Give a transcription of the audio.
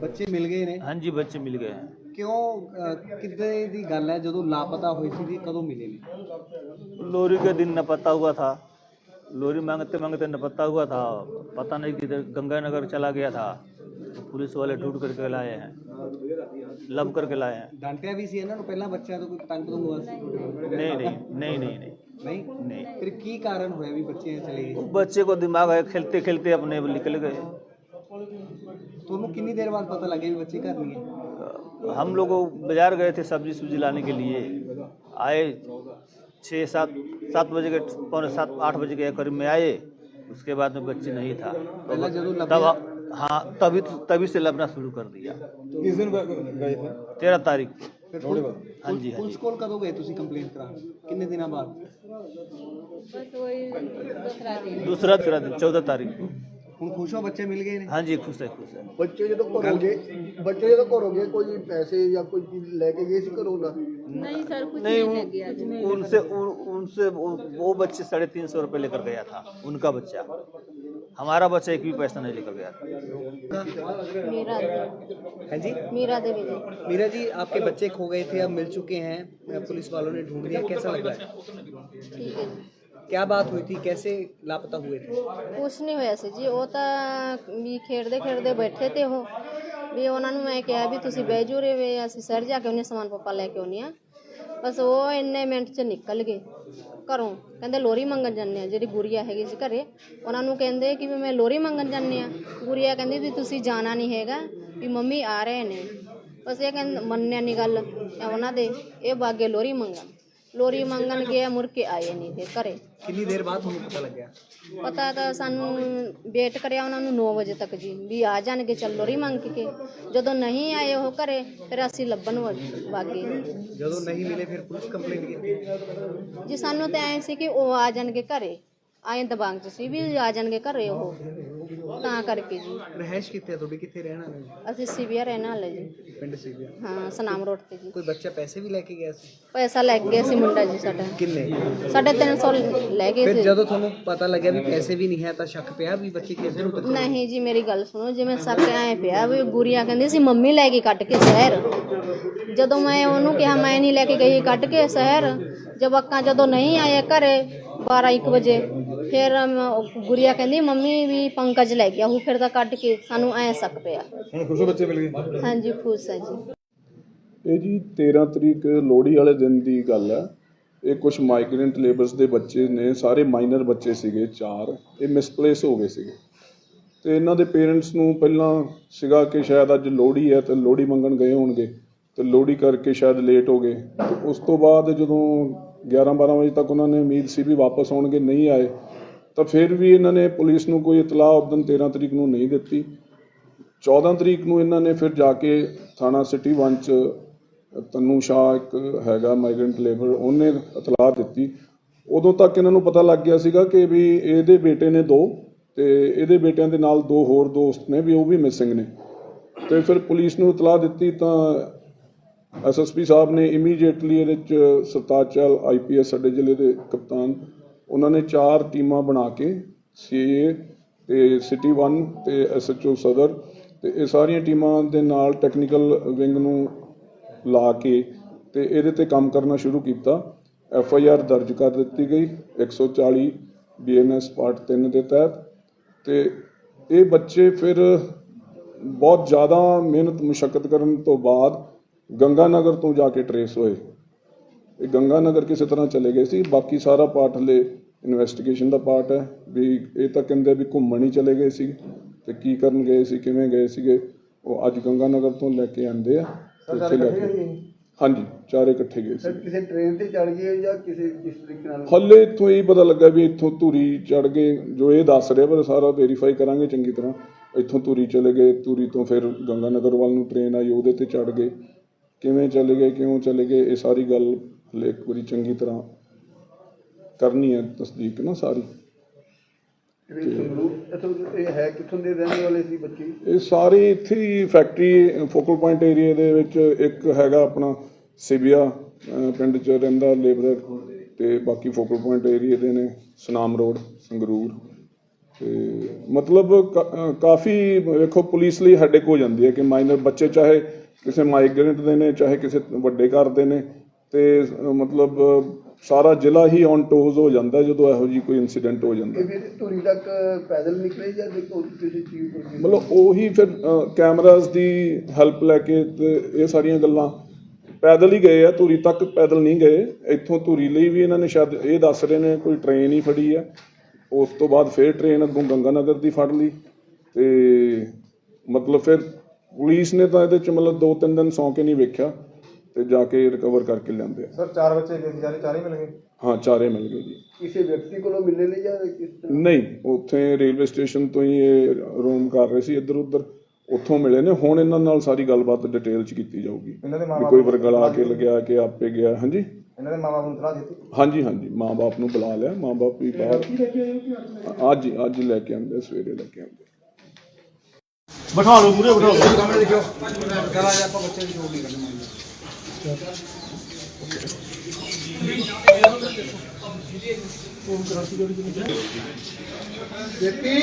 ਬੱਚੇ ਮਿਲ ਗਏ ਨੇ हाँ जी बच्चे मिल गए हैं ਕਿਉਂ ਅਹ, ਕਿੱਦਾਂ ਦੀ ਗੱਲ ਹੈ ਜਦੋਂ ਲਾਪਤਾ ਹੋਏ ਸੀ ਵੀ ਕਦੋਂ ਮਿਲੇ ਨੇ लोरी के दिन न पता हुआ था लोरी मांगते मांगते न पता हुआ था पता नहीं किधर गंगानगर चला गया था तो पुलिस वाले ढूंढ करके लाए हैं लब करके लाए हैं ਡਾਂਟਿਆ ਵੀ ਸੀ ਇਹਨਾਂ ਨੂੰ ਪਹਿਲਾਂ ਬੱਚਿਆਂ ਤੋਂ ਕੋਈ ਪਤੰਗ ਪਤੰਗ ਹੋਇਆ ਸੀ नहीं नहीं नहीं नहीं नहीं ਨਹੀਂ नहीं ਫਿਰ ਕੀ ਕਾਰਨ ਹੋਇਆ ਵੀ ਬੱਚੇ ਚਲੇ ਗਏ वो बच्चे को दिमाग है खेलते खेलते अपने निकल गए ਤੁਹਾਨੂੰ ਕਿੰਨੀ ਦੇਰ ਬਾਅਦ ਪਤਾ ਲੱਗਿਆ ਵੀ ਬੱਚੇ ਘਰ ਨਹੀਂ ਹੈ हम लोग बाजार गए थे सब्जी सुब्जी लाने के लिए आए छः सात सात बजे के पौने सात आठ बजे के करीब में आए उसके बाद में बच्चे नहीं था ਪਹਿਲਾਂ ਜਦੋਂ तब ਲੱਭਿਆ हाँ तभी तभी से लबना शुरू कर दिया ਕਿਸ ਦਿਨ ਗਏ ਥੇ तेरह तारीख को ਫਿਰ हाँ जी हाँ जी ਪੁਲਿਸ ਕੋਲ ਕਦੋਂ ਗਏ ਤੁਸੀਂ ਕੰਪਲੇਂਟ ਕਰਾਉਣ ਕਿੰਨੇ ਦਿਨਾਂ ਬਾਅਦ दूसरा दूसरा दिन चौदह तारीख को ਹੁਣ ਖੁਸ਼ ਹੋ ਬੱਚੇ ਮਿਲ ਗਏ ਨੇ हाँ जी खुश है खुश है ਬੱਚੇ ਜਦੋਂ ਘਰੋਂ ਗਏ ਬੱਚੇ ਜਦੋਂ ਘਰੋਂ ਗਏ ਕੋਈ ਪੈਸੇ ਜਾਂ ਕੋਈ ਚੀਜ਼ ਲੈ ਕੇ ਗਏ ਸੀ ਘਰੋਂ ਨਾ नहीं सर कुछ नहीं नहीं उन- लग गया उनसे उन, उनसे वो, वो बच्चे साढ़े तीन सौ रुपये लेकर गया था उनका बच्चा हमारा बच्चा एक भी पैसा नहीं लेकर गया था मेरा हाँ जी मेरा देवी जी मीरा जी आपके बच्चे खो गए थे अब मिल चुके हैं पुलिस वालों ने ढूंढ लिया कैसा लग रहा है ठीक है ਕਿਆ ਬਾਤ ਹੋਈ ਸੀ ਕੈਸੇ ਲਾਪਤਾ ਹੋਏ ਥੇ? ਕੁਛ ਨਹੀਂ ਹੋਇਆ ਸੀ ਜੀ। ਉਹ ਤਾਂ ਵੀ ਖੇਡਦੇ ਖੇਡਦੇ ਬੈਠੇ ਤੇ ਉਹ। ਵੀ ਉਹਨਾਂ ਨੂੰ ਮੈਂ ਕਿਹਾ ਵੀ ਤੁਸੀਂ ਬਹਿ ਜੂਰੇ ਵੇ ਅਸੀਂ ਸਰ ਜਾ ਕੇ ਉਹਨੇ ਸਮਾਨ ਪਾਪਾ ਲੈ ਕੇ ਆਉਣੀ ਆ। ਬਸ ਉਹ ਇੰਨੇ ਮਿੰਟ ਚ ਨਿਕਲ ਗਏ ਘਰੋਂ। ਕਹਿੰਦੇ ਲੋਰੀ ਮੰਗਣ ਜਾਂਦੇ ਆ, ਜਿਹੜੀ ਗੁਰੀਆ ਹੈਗੀ ਸੀ ਘਰੇ। ਉਹਨਾਂ ਨੂੰ ਕਹਿੰਦੇ ਕਿ ਵੀ ਮੈਂ ਲੋਰੀ ਮੰਗਣ ਜਾਂਦੇ ਆ। ਗੁਰੀਆ ਕਹਿੰਦੀ ਵੀ ਤੁਸੀਂ ਜਾਣਾ ਨਹੀਂ ਹੈਗਾ, ਵੀ ਮੰਮੀ ਆ ਰਹੇ ਨੇ। ਬਸ ਇਹ ਕਹਿੰਦੇ ਮੰਨਿਆ ਨਹੀਂ ਗੱਲ ਉਹਨਾਂ ਦੇ, ਇਹ ਬਾਗੇ ਲੋਰੀ ਮੰਗਣ। ਲੋਰੀ ਮੰਗਣ ਗਿਆ ਮੁੜ ਕੇ ਆਏ ਨਹੀਂ ਫਿਰ ਘਰੇ। ਕਿੰਨੀ ਦੇਰ ਬਾਅਦ ਤੁਹਾਨੂੰ ਪਤਾ ਲੱਗਿਆ? ਪਤਾ ਤਾਂ ਸਾਨੂੰ ਵੇਟ ਕਰਿਆ ਉਹਨਾਂ ਨੂੰ 9 ਵਜੇ ਤੱਕ ਜੀ ਵੀ ਆ ਜਾਣਗੇ ਚੱਲ ਲੋਰੀ ਮੰਗ ਕੇ। ਜਦੋਂ ਨਹੀਂ ਆਏ ਉਹ ਘਰੇ ਫਿਰ ਅਸੀਂ ਲੱਭਣ ਵਾਗੇ ਜਦੋਂ ਨਹੀਂ ਮਿਲੇ ਫਿਰ ਪੁਲਿਸ ਕੰਪਲੇਂਟ ਕੀਤੀ? ਜੀ ਸਾਨੂੰ ਤਾਂ ਐਂ ਸੀ ਕਿ ਉਹ ਆ ਜਾਣਗੇ ਘਰੇ। ਆਏ ਦਬਾਂਗ ਚ ਸੀ ਵੀ ਆ ਜਾਣਗੇ ਘਰੇ ਉਹ। ਤਾਂ ਕਰਕੇ ਜੀ। ਰਹਿਸ਼ ਕਿੱਥੇ ਆ ਤੁਹਾਡੀ? ਕਿੱਥੇ ਰਹਿਣ ਵਾਲੇ ਜੀ? ਅਸੀਂ ਸੀਵੀਆ ਰਹਿਣ ਵਾਲੇ ਜੀ। ਪਿੰਡ ਸੀਗਾ ਹਾਂ ਸਨਾਮ ਰੋਡ ਤੇ ਜੀ। ਕੋਈ ਬੱਚਾ ਪੈਸੇ ਵੀ ਲੈ ਕੇ ਗਿਆ ਸੀ? ਪੈਸਾ ਲੈ ਕੇ ਗਿਆ ਸੀ ਮੁੰਡਾ ਜੀ ਸਾਡਾ। ਕਿੰਨੇ? ਸਾਢੇ ਤਿੰਨ ਲੈ ਗਏ ਫਿਰ ਜਦੋਂ ਤੁਹਾਨੂੰ ਪਤਾ ਲੱਗਿਆ ਵੀ ਪੈਸੇ ਵੀ ਨਹੀਂ ਹੈ ਤਾਂ ਸ਼ੱਕ ਪਿਆ ਵੀ ਬੱਚੇ ਕਿੱਧਰ ਨੂੰ ਭੱਜੇ? ਨਹੀਂ ਜੀ ਮੇਰੀ ਗੱਲ ਸੁਣੋ ਜਿਵੇਂ ਸੱਕ ਐ ਪਿਆ ਵੀ ਗੁਰੀਆਂ ਕਹਿੰਦੀ ਸੀ ਮੰਮੀ ਲੈ ਕੇ ਕੱਟ ਕੇ ਸ਼ਹਿਰ। ਜਦੋਂ ਮੈਂ ਉਹਨੂੰ ਕਿਹਾ ਮੈਂ ਨਹੀਂ ਲੈ ਕੇ ਗਈ ਕੱਟ ਕੇ ਸ਼ਹਿਰ ਜਵਾਕਾਂ ਜਦੋਂ ਨਹੀਂ ਆਏ ਘਰੇ 12 1 ਵਜੇ ਫਿਰ ਮ- ਉਹ ਗੁਰੀਆ ਕਹਿੰਦੀ ਮੰਮੀ ਵੀ ਪੰਕਜ ਲੈ ਗਿਆ ਉਹ ਫਿਰ ਤਾਂ ਕੱਢ ਕੇ ਸਾਨੂੰ ਐ ਸੱਕ ਪਿਆ। ਹੁਣ ਖੁਸ਼ ਬੱਚੇ ਮਿਲ ਗਏ? ਹਾਂਜੀ ਖੁਸ਼ ਹੈ ਜੀ। ਇਹ ਜੀ 13 ਤਰੀਕ ਲੋਹੜੀ ਵਾਲੇ ਦਿਨ ਦੀ ਗੱਲ ਹੈ। ਇਹ ਕੁਝ ਮਾਈਗ੍ਰੈਂਟ ਲੇਬਰਸ ਦੇ ਬੱਚੇ ਨੇ ਸਾਰੇ ਮਾਈਨਰ ਬੱਚੇ ਸੀਗੇ ਚਾਰ। ਇਹ ਮਿਸਪਲੇਸ ਹੋ ਗਏ ਸੀਗੇ। ਤੇ ਇਹਨਾਂ ਦੇ ਪੇਰੈਂਟਸ ਨੂੰ ਪਹਿਲਾਂ ਸੀਗਾ ਕਿ ਸ਼ਾਇਦ ਅੱਜ ਲੋਹੜੀ ਹੈ ਤੇ ਲੋਹੜੀ ਮੰਗਣ ਗਏ ਹੋਣਗੇ। ਤੇ ਲੋਹੜੀ ਕਰਕੇ ਸ਼ਾਇਦ ਲੇਟ ਹੋ ਗਏ। ਤੇ ਉਸ ਤੋਂ ਬਾਅਦ ਜਦੋਂ 11 12 ਵਜੇ ਤੱਕ ਉਹਨਾਂ ਨੇ ਉਮੀਦ ਸੀ ਵੀ ਵਾਪਸ ਆਉਣਗੇ, ਨਹੀਂ ਆਏ। ਤਾਂ ਫਿਰ ਵੀ ਇਹਨਾਂ ਨੇ ਪੁਲਿਸ ਨੂੰ ਕੋਈ ਇਤਲਾਹ ਉਦੋਂ 13 ਤਰੀਕ ਨੂੰ ਨਹੀਂ ਦਿੱਤੀ। 14 ਤਰੀਕ ਨੂੰ ਇਹਨਾਂ ਨੇ ਫਿਰ ਜਾ ਕੇ ਥਾਣਾ ਸਿਟੀ 1 ਚ ਤਨੂ ਸ਼ਾਹ ਇੱਕ ਹੈਗਾ ਮਾਈਗ੍ਰੈਂਟ ਲੇਬਰ ਉਹਨੇ ਇਤਲਾਹ ਦਿੱਤੀ। ਉਦੋਂ ਤੱਕ ਇਹਨਾਂ ਨੂੰ ਪਤਾ ਲੱਗ ਗਿਆ ਸੀਗਾ ਕਿ ਵੀ ਇਹਦੇ ਬੇਟੇ ਨੇ ਦੋ ਤੇ ਇਹਦੇ ਬੇਟਿਆਂ ਦੇ ਨਾਲ ਦੋ ਹੋਰ ਦੋਸਤ ਨੇ ਵੀ ਉਹ ਵੀ ਮਿਸਿੰਗ ਨੇ। ਤੇ ਫਿਰ ਪੁਲਿਸ ਨੂੰ ਇਤਲਾਹ ਦਿੱਤੀ ਤਾਂ ਐਸਐਸਪੀ ਸਾਹਿਬ ਨੇ ਇਮੀਡੀਏਟਲੀ ਇਹਦੇ ਚ ਸਰਤਾਜ ਚਹਿਲ ਆਈਪੀਐਸ ਸਾਡੇ ਜ਼ਿਲ੍ਹੇ ਦੇ ਕਪਤਾਨ, ਉਹਨਾਂ ਨੇ ਚਾਰ ਟੀਮਾਂ ਬਣਾ ਕੇ ਸੀਏ ਤੇ ਸਿਟੀ 1 ਤੇ ਐਸਐਚਓ ਸਦਰ ਤੇ ਇਹ ਸਾਰੀਆਂ ਟੀਮਾਂ ਦੇ ਨਾਲ ਟੈਕਨੀਕਲ ਵਿੰਗ ਨੂੰ ਲਾ ਕੇ ਤੇ ਇਹਦੇ ਤੇ ਕੰਮ ਕਰਨਾ ਸ਼ੁਰੂ ਕੀਤਾ। ਐਫ ਆਈ ਆਰ ਦਰਜ ਕਰ ਦਿੱਤੀ ਗਈ 140 ਬੀਐਨਐਸ ਪਾਰਟ 3 ਦੇ ਤਹਿਤ ਤੇ ਇਹ ਬੱਚੇ ਫਿਰ ਬਹੁਤ ਜ਼ਿਆਦਾ ਮਿਹਨਤ ਮੁਸ਼ਕਲ ਕਰਨ ਤੋਂ ਬਾਅਦ ਗੰਗਾ ਨਗਰ ਤੋਂ ਜਾ ਕੇ ਟਰੇਸ ਹੋਏ। ਇਹ ਗੰਗਾ ਨਗਰ ਕਿਸੇ ਤਰ੍ਹਾਂ ਚਲੇ ਗਏ ਸੀ। ਬਾਕੀ ਸਾਰਾ ਪਾਰਟ ਹਲੇ ਇਨਵੈਸਟੀਗੇਸ਼ਨ ਦਾ ਪਾਰਟ ਹੈ ਵੀ ਇਹ ਤਾਂ ਕਹਿੰਦੇ ਵੀ ਘੁੰਮਣ ਹੀ ਚਲੇ ਗਏ ਸੀ ਤੇ ਕੀ ਕਰਨ ਗਏ ਸੀ ਕਿਵੇਂ ਗਏ ਸੀਗੇ ਉਹ ਅੱਜ ਗੰਗਾ ਨਗਰ ਤੋਂ ਲੈ ਕੇ ਆਂਦੇ ਆ ਤੇ ਇੱਥੇ ਲੈ ਕੇ ਹਾਂਜੀ ਚਾਰੇ ਇਕੱਠੇ ਗਏ ਸੀ। ਕਿਸੇ ਟ੍ਰੇਨ ਤੇ ਚੜ ਗਏ ਜਾਂ ਕਿਸੇ ਕਿਸ ਤਰੀਕੇ ਨਾਲ? ਹੱਲੇ ਇੱਥੋਂ ਇਹ ਪਤਾ ਲੱਗਾ ਵੀ ਇੱਥੋਂ ਧੂਰੀ ਚੜ ਗਏ ਜੋ ਇਹ ਦੱਸ ਰਿਹਾ ਪਰ ਸਾਰਾ ਵੈਰੀਫਾਈ ਕਰਾਂਗੇ ਚੰਗੀ ਤਰ੍ਹਾਂ। ਇੱਥੋਂ ਧੂਰੀ ਚਲੇ ਗਏ ਧੂਰੀ ਤੋਂ ਫਿਰ ਗੰਗਾ ਨਗਰ ਵੱਲ ਨੂੰ ਟ੍ਰੇਨ ਆਈ ਉਹਦੇ ਤੇ ਚੜ ਗਏ। ਕਿਵੇਂ ਚਲੇ ਗਏ ਕਿਉਂ ਚਲੇ ਗਏ ਇਹ ਸਾਰੀ ਗੱਲ ਹਲੇ ਇੱਕ ਵਾਰੀ ਚੰਗੀ ਤਰ੍ਹਾਂ ਕਰਨੀ ਹੈ ਤਸਦੀਕ ਨਾ ਸਾਰੀ। ਇਹ ਹੈ ਕਿੱਥੋਂ ਦੇ ਰਹਿਣ ਵਾਲੇ ਸੀ ਬੱਚੇ? ਇਹ ਸਾਰੇ ਇੱਥੇ ਹੀ ਫੈਕਟਰੀ ਫੋਕਲ ਪੁਆਇੰਟ ਏਰੀਆ ਦੇ ਵਿੱਚ ਇੱਕ ਹੈਗਾ ਆਪਣਾ ਅਹ ਪਿੰਡ 'ਚ ਰਹਿੰਦਾ ਲੇਬਰਰ ਤੇ ਬਾਕੀ ਫੋਕਲ ਪੁਆਇੰਟ ਏਰੀਆ ਦੇ ਨੇ ਸੁਨਾਮ ਰੋਡ ਸੰਗਰੂਰ। ਤੇ ਮਤਲਬ ਕਾਫੀ ਵੇਖੋ ਪੁਲਿਸ ਲਈ ਹੈਡੇਕ ਹੋ ਜਾਂਦੀ ਹੈ ਕਿ ਮਾਈਨਰ ਬੱਚੇ ਚਾਹੇ ਕਿਸੇ ਮਾਈਗ੍ਰੈਂਟ ਦੇ ਨੇ ਚਾਹੇ ਕਿਸੇ ਵੱਡੇ ਘਰ ਦੇ ਨੇ ਤੇ ਮਤਲਬ ਸਾਰਾ ਜ਼ਿਲ੍ਹਾ ਹੀ ਔਨ ਟੋਜ਼ ਹੋ ਜਾਂਦਾ ਜਦੋਂ ਇਹੋ ਜੀ ਕੋਈ ਇਨਸੀਡੈਂਟ ਹੋ ਜਾਂਦਾ। ਇਹ ਫਿਰ ਧੂਰੀ ਤੱਕ ਪੈਦਲ ਨਿਕਲੇ ਜਾਂ ਦੇਖੋ ਕਿਸੇ ਚੀਜ਼? ਮਤਲਬ ਉਹੀ ਫਿਰ ਕੈਮਰਾਜ਼ ਦੀ ਹੈਲਪ ਲੈ ਕੇ ਤੇ ਇਹ ਸਾਰੀਆਂ ਗੱਲਾਂ। ਪੈਦਲ ਹੀ ਗਏ ਆ ਧੂਰੀ ਤੱਕ ਪੈਦਲ ਨਹੀਂ ਗਏ। ਇੱਥੋਂ ਧੂਰੀ ਲਈ ਵੀ ਇਹਨਾਂ ਨੇ ਸ਼ਾਇਦ ਇਹ ਦੱਸ ਰਹੇ ਨੇ ਕੋਈ ਟ੍ਰੇਨ ਹੀ ਫੜੀ ਆ। ਉਸ ਤੋਂ ਬਾਅਦ ਫਿਰ ਟ੍ਰੇਨ ਅੱਗੋਂ ਗੰਗਾਨਗਰ ਦੀ ਫੜ ਲਈ। ਤੇ ਮਤਲਬ ਫਿਰ ਪੁਲਿਸ ਨੇ ਤਾਂ ਇਹਦੇ ਚ ਮਤਲਬ ਦੋ ਤਿੰਨ ਦਿਨ ਸੌਂ ਕੇ ਨਹੀਂ ਵੇਖਿਆ ਤੇ ਜਾ ਕੇ ਰਿਕਵਰ ਕਰਕੇ ਲਿਆਂਦੇ ਆ। ਸਰ ਚਾਰ ਬੱਚੇ ਗਏ ਸੀ ਜਾਨੀ ਚਾਰ ਹੀ ਮਿਲ ਗਏ? ਹਾਂ ਚਾਰੇ ਮਿਲ ਗਏ ਜੀ। ਕਿਸੇ ਵਿਅਕਤੀ ਕੋਲੋਂ ਮਿਲਨੇ ਨੇ ਜਾਂ ਕਿਸ ਤਰ੍ਹਾਂ? ਨਹੀਂ ਉੱਥੇ ਰੇਲਵੇ ਸਟੇਸ਼ਨ ਤੋਂ ਹੀ ਇਹ ਰੂਮ ਕਰ ਰਹੇ ਸੀ ਇੱਧਰ ਉੱਧਰ ਉੱਥੋਂ ਮਿਲੇ ਨੇ। ਹੁਣ ਇਹਨਾਂ ਨਾਲ ਸਾਰੀ ਗੱਲਬਾਤ ਡਿਟੇਲ ਚ ਕੀਤੀ ਜਾਊਗੀ। ਇਹਨਾਂ ਦੇ ਵੀ ਮਾਂ-ਬਾਪ ਕੋਈ ਵਰਗਲਾ ਕੇ ਲੱਗਿਆ ਕਿ ਆਪੇ ਗਿਆ। ਹਾਂਜੀ? ਇਹਨਾਂ ਦੇ ਮਾਂ-ਬਾਪ ਨੂੰ ਤਲਾਹ ਦਿੱਤੀ? ਹਾਂਜੀ ਹਾਂਜੀ। ਮਾਂ-ਬਾਪ ਨੂੰ ਬੁਲਾ ਲਿਆ। ਮਾਂ-ਬਾਪ ਵੀ ਬਾਹਰ ਅੱਜ ਹੀ- ਅੱਜ ਹੀ? ਲੈ ਕੇ ਆਉਂਦੇ ਸਵੇਰੇ ਲੈ ਕੇ ਆਉਂਦੇ ਬਿਠਾ ਲਓ ਮੂਰੇ ਬਿਠਾ ਲਓ। ਸਾਹਮਣੇ ਲਿਖਿਓ ਕਰਾ ਜੇ ਬੱਚੇ ਦੀ ਜੋੜ ਨਹੀਂ ਕਰਨੀ। ਜੇਪੀ।